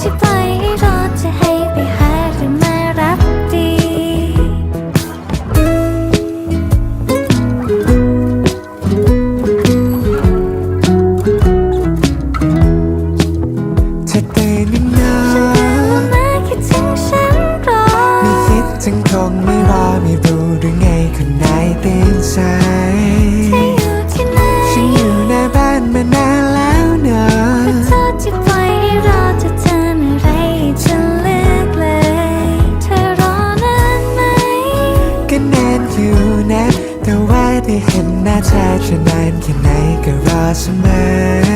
จะไปรอจะให้ไปหาหรือมารับดีจะเตือนยังนะมาคิดถึงฉันรอไม่คิดถึงคงไม่รอไม่รู้หรือไงคนไหนตื่นสา อยู่นะ แต่ว่าได้เห็นหน้าเธอจะนานแค่ไหนก็รอเสมอ